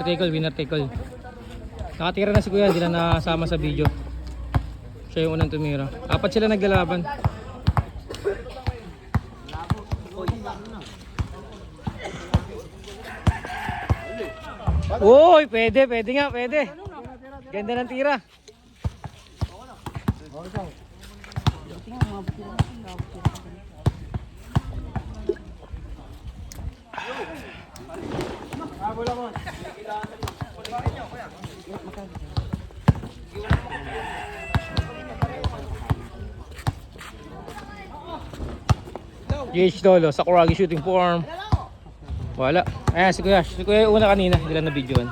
Tackle, winner tackle. Nakatira na si Kuya, hindi na nasama sa video. Siya yung unang tumira. Apat sila naglalaban. Uy, pwede, pwede nga, pwede. Ganda ng tira. GH Dolo, Sakuragi Shooting Form. Wala. Ayan, si Kuya. Si Kuya una kanina. Hindi lang na-videoan.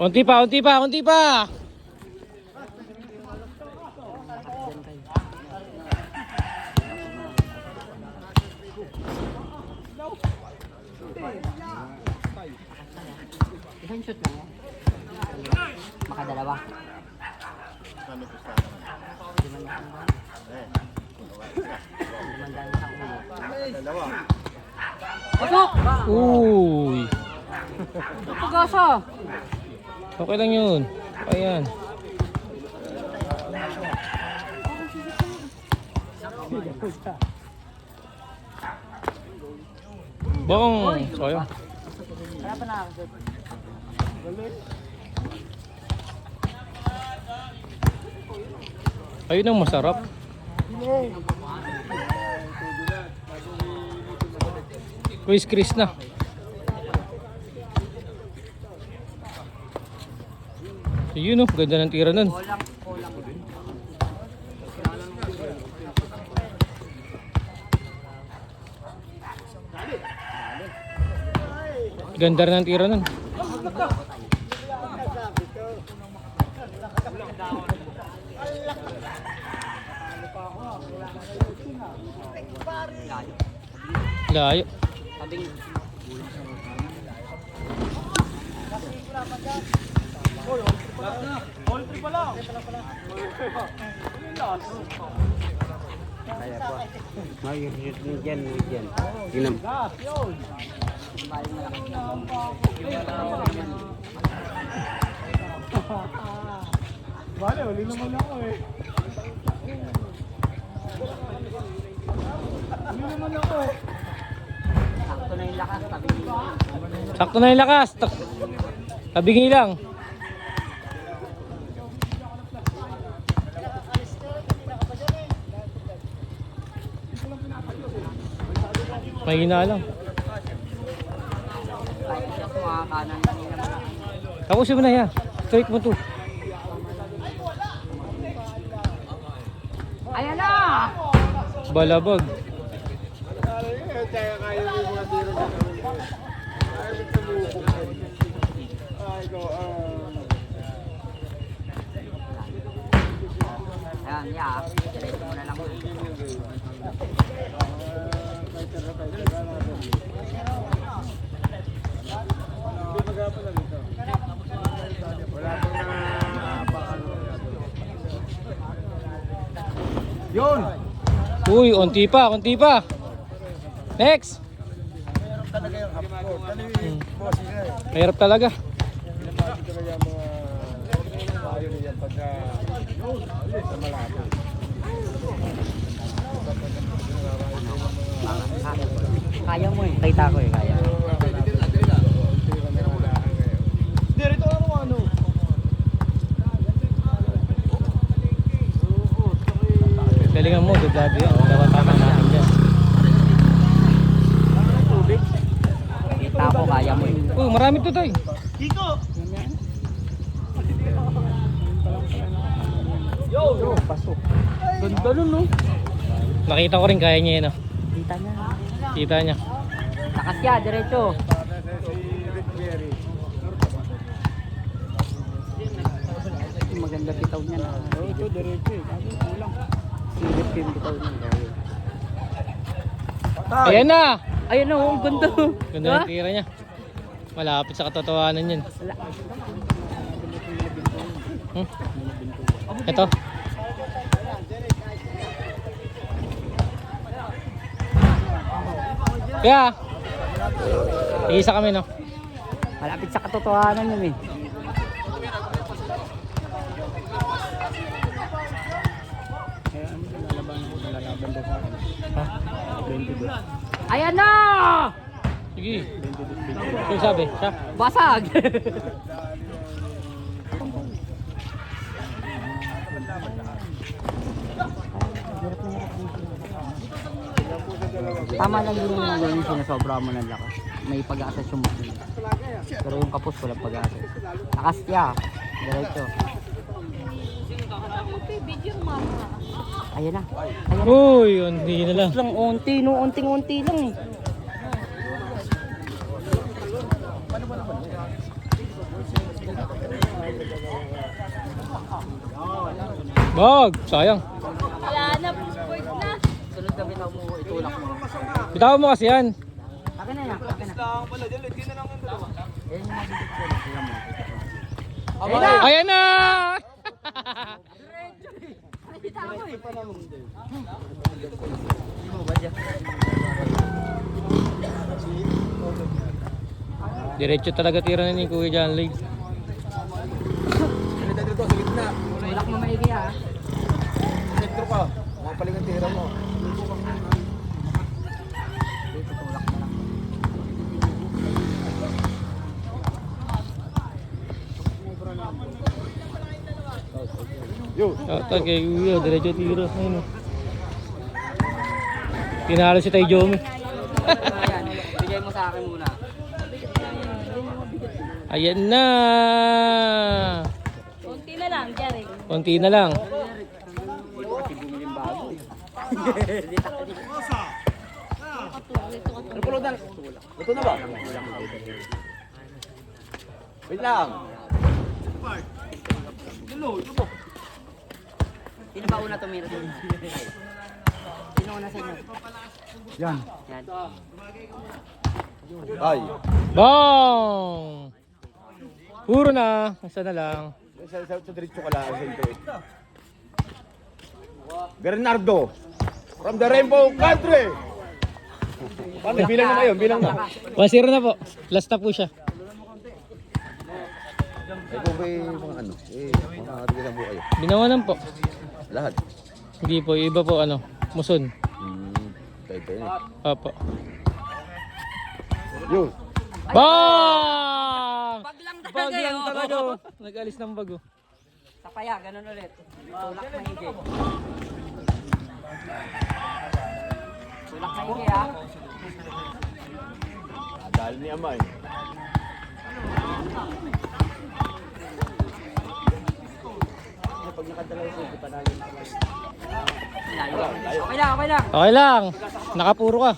Unti pa, unti pa, unti pa. Isang shoot lang. Makadalawa. Limandaan ba? Pasok! Uy. Pagasa! Okay lang yun. Ayan. Bong! Sayang. Wala pa nakakasot. Ayun ang masarap. Chris Chris na. Yun oh, ganda ng tira nun. Ganda ng tira nun. Layo. Tabing. Mag-shoot mo dyan, mo dyan. Ginam. Sakto na yung lakas. Tabing. Sakto na yung lakas. Tabingi lang. Mahina lang. Kahit siya mo na yan. Straight mo to. Ayan na! Balabag. Ayan, yeah. Diretso mo na lang. Yun! Uy, unti pa, unti pa. Next. Mahirap talaga. Kaya mo eh. Kita ko eh, kaya. Galingan mo, dublado yan. Dapat tama natin. Kita ko, kaya mo yun. Oh, marami to tayo. Kiko! Yo! Yo, pasok. Ganda nun, no? Nakita ko rin kaya niya yun, no? Kita niya. Kita niya. Takas niya, diretso. Maganda bitaw niya na. Oo, ito diretso eh. Kulang. Silip ko yung bitaw niya. Ayan na! Ayun na, oh, ang ganda. Ganda ng tira niya. Malapit sa katotohanan yan. Wala. Hmm? Ito. Kaya, isa kami no. Malapit sa katotohanan yun eh. Kaya ano, lalaban, lalaban daw sa akin. Ha? 22. Ayan na! Sige. Sino sabi? Siya? Basag! Tama lang din yung mga yung sinasobra mo ng lakas. May pag-asas yung machine. Pero yung kapos walang pag-asas. Nakastya. Diretso. Ayan na. Ayan na. Uy, hindi na lang. lang unti, no? Unting-unti lang eh. Bag! Sayang. Wala na, sport na. Sunod kami na mo, itulak mo. Bitawan mo kasi yan. Akin na yan, akin na. Ayan na! Ayan na! Diretso talaga tira na ni Kuya John Lee. Tulak mo maigi ha. Sentro ka. Mapaling ang tira mo. Dito tulak mo lang. Yo. Shoutout kay Kuya, diretso tira. Ayun o. Tinalo si Tay Jomi. Ayan, bigay mo sa akin muna. Ayan na! Kunti na lang, Jerry. Konti na lang. Ito na ba? Wait lang. Sino ba una tumira dun? Sino una sa inyo? Yan. Yan. Ay. Bong! Puro na. Isa na lang. Sa, sa, sa diretso ka lang. Sentro eh. Bernardo. From the Rainbow Country. Paano? Bilang na kayo. Bilang na. 1-0 na po. Last na po siya. Eh kung may mga ano. Eh, mga tigilan po kayo. Binawanan po. Lahat. Hindi po. yung Iba po ano. Muson. Hmm. Tayo na. Opo. Yo. Bang! Pag lang Bag talaga lang yun. talaga. oh. Nag-alis ng bago. Tapaya, ganun ulit. Tulak maigi. Tulak maigi ha. Dahil ni Amay. Okay lang, okay lang. Okay lang. Nakapuro ka.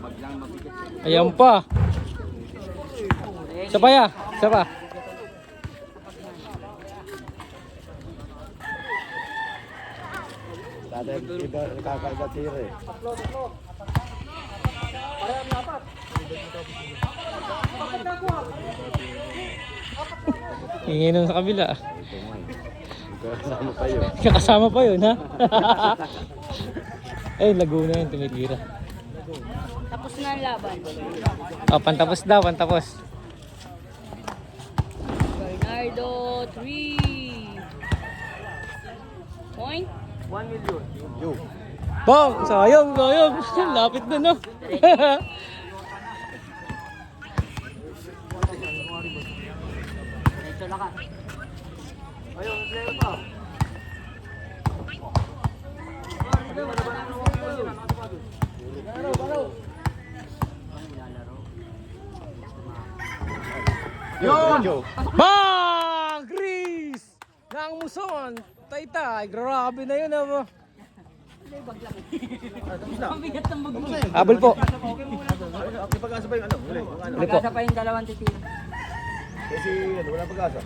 Pag lang mabigat. Ayan pa. Isa pa ya. Isa pa. Dati iba nakakaiba tira eh. Hinginom sa kabila. Kasama kayo. Kakasama pa yun ha. Ay, Laguna yun. Tumitira. Tapos na ang laban. Oh, pantapos daw. Pantapos. Bernardo, 3. Point. Yo. Bong! Sayang, sayang. Lapit na no. Diretso lang ka. Yun! Yo. Bang! Chris! Nang muson. Taytay. Grabe na yun ah. Mabigat ng bag. Habol po. Kapag pag-asa pa yung ano, po. Magkasa pa yung dalawang titira. Kasi ano, wala pag-asa.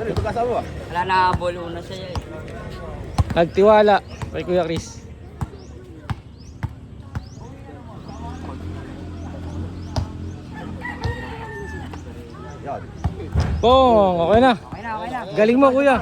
Dali, pag-asa mo ah. Wala na bolo na siya eh. Nagtiwala kay Kuya Chris. Yan. Pong, okay na. Okay na, okay na. Galing mo kuya.